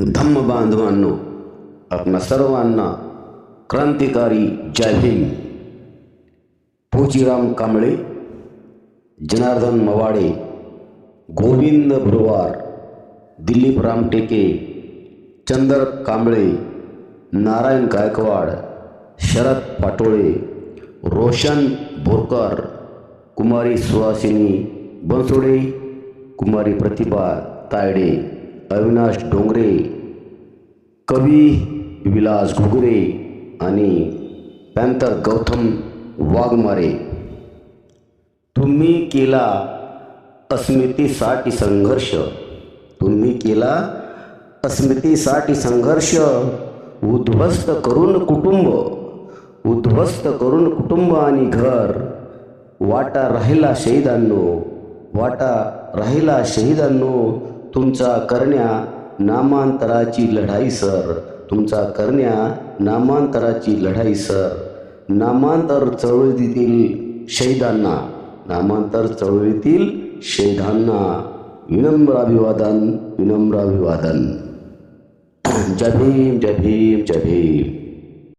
धम्म बांधवांनो आपणा सर्वांना क्रांतिकारी जय भीम पोचीराम कांबळे जनार्दन मवाडे गोविंद भुरवार दिलीप रामटेके चंदर कांबळे नारायण गायकवाड शरद पाटोळे रोशन बोरकर कुमारी सुहासिनी बनसोडे कुमारी प्रतिभा तायडे. अविनाश डोंगरे कवी विलास घुगरे आणि पॅन्थर गौतम वाघमारे. तुम्ही केला अस्मितेसाठी संघर्ष. तुम्ही केला अस्मितेसाठी संघर्ष. उद्ध्वस्त करून कुटुंब उद्ध्वस्त करून कुटुंब आणि घर. वाटा राहिला शहीदांनो वाटा राहिला शहीदांनो. तुमचा करण्या नामांतराची लढाई सर. तुमचा करण्या नामांतराची लढाई सर. नामांतर चळवळीतील शहीदांना नामांतर चळवळीतील शहीदांना विनम्र अभिवादन विनम्र अभिवादन. जय भीम जय भीम जय भीम.